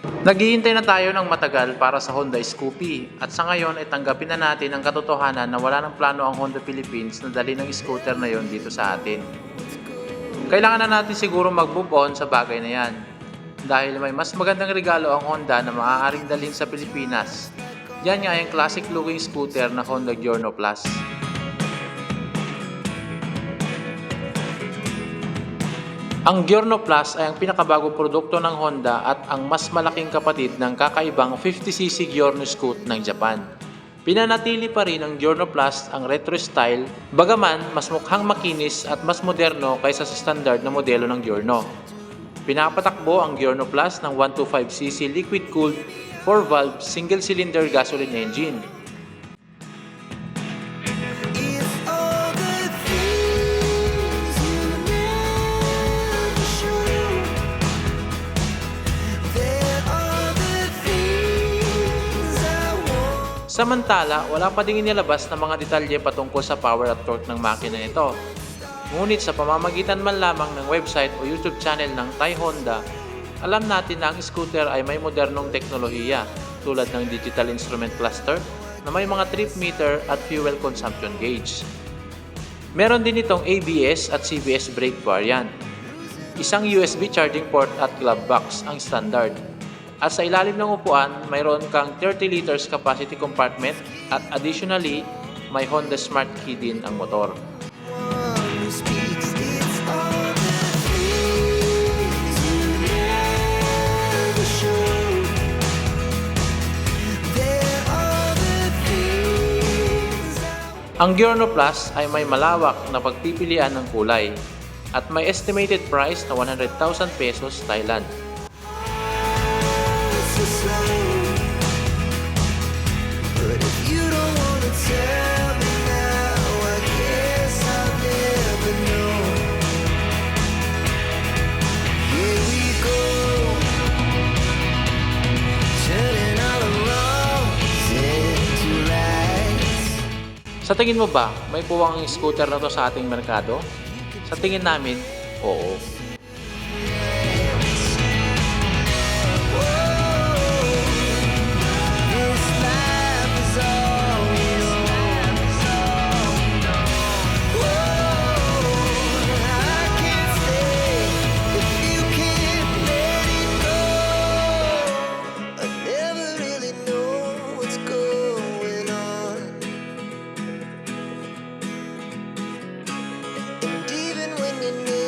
Naghihintay na tayo ng matagal para sa Honda Scoopy at sa ngayon ay tanggapin na natin ang katotohanan na wala ng plano ang Honda Philippines na dali ng scooter na yon dito sa atin. Kailangan na natin siguro mag-move on sa bagay na yan dahil may mas magandang regalo ang Honda na maaaring dalhin sa Pilipinas. Yan nga yung classic looking scooter na Honda Giorno Plus. Ang Giorno Plus ay ang pinakabagong produkto ng Honda at ang mas malaking kapatid ng kakaibang 50cc Giorno Scoot ng Japan. Pinanatili pa rin ng Giorno Plus ang retro style, bagaman mas mukhang makinis at mas moderno kaysa sa standard na modelo ng Giorno. Pinapatakbo ang Giorno Plus ng 125cc liquid-cooled 4-valve single-cylinder gasoline engine. Samantala, wala pa ding inilabas na mga detalye patungkol sa power at torque ng makina nito. Ngunit sa pamamagitan man lamang ng website o YouTube channel ng Thai Honda, alam natin na ang scooter ay may modernong teknolohiya tulad ng digital instrument cluster na may mga trip meter at fuel consumption gauge. Meron din itong ABS at CBS brake variant. Isang USB charging port at glove box ang standard. At sa ilalim ng upuan, mayroon kang 30 liters capacity compartment at additionally, may Honda Smart Key din ang motor. Ang Giorno Plus ay may malawak na pagpipilian ng kulay at may estimated price na 100,000 pesos Thailand. Sa tingin mo ba, may puwang ang scooter na to sa ating merkado? Sa tingin namin, oo. in me.